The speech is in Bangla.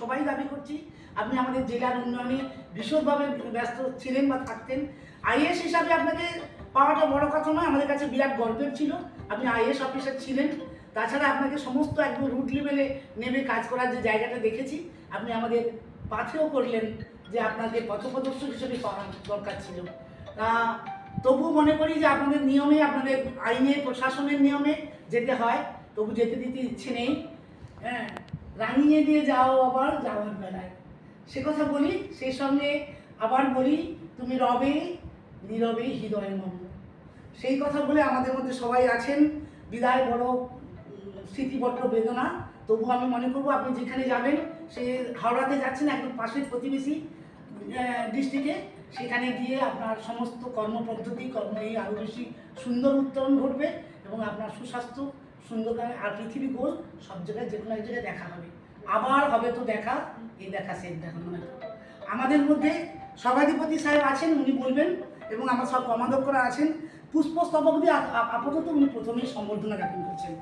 সবাই দাবি করছি, আপনি আমাদের জেলার উন্নয়নে ভীষণভাবে ব্যস্ত ছিলেন বা থাকতেন। আইএস হিসাবে আপনাকে পাওয়াটা বড় কথা নয়, আমাদের কাছে বিরাট গর্বের ছিল। আপনি আইএস অফিসার ছিলেন, তাছাড়া আপনাকে সমস্ত একদম রুট লেভেলে নেমে কাজ করার যে জায়গাটা দেখেছি, আপনি আমাদের পাথেও করলেন যে আপনাকে পথপ্রদর্শক হিসেবে পাওয়া দরকার ছিল। তা তবু মনে করি যে আপনাদের নিয়মে, আপনাদের আইনে, প্রশাসনের নিয়মে যেতে হয়, তবু যেতে দিতে ইচ্ছে নেই। হ্যাঁ। রাঙিয়ে দিয়ে যাও আবার যাওয়ার বেলায়। সে কথা বলি, সেই সঙ্গে আবার বলি, তুমি রবে, নীরবে হৃদয় মম। সেই কথা বলে আমাদের মধ্যে সবাই আছেন। বিদায় বড় স্মৃতিবদ্ধ বেদনা। তবু আমি মনে করব আপনি যেখানে যাবেন, সে হাওড়াতে যাচ্ছেন একদম পাশের প্রতিবেশী ডিস্ট্রিক্টে। সেখানে গিয়ে আপনার সমস্ত কর্মপদ্ধতি, কর্ম এই আরও বেশি সুন্দর উত্তরণ ঘটবে এবং আপনার সুস্বাস্থ্য সুন্দর আর পৃথিবী গোল, সব জায়গায় যে কোনো এক জায়গায় দেখা হবে। আবার হবে তো দেখা, এই দেখা সেই দেখা মনে আমাদের মধ্যে সভাধিপতি সাহেব আছেন, উনি বলবেন, এবং আমার সব কমাধ্যক্ষরা আছেন। পুষ্পস্তবক দিয়ে আপাতত উনি প্রথমেই সম্বর্ধনা জ্ঞাপন করছেন।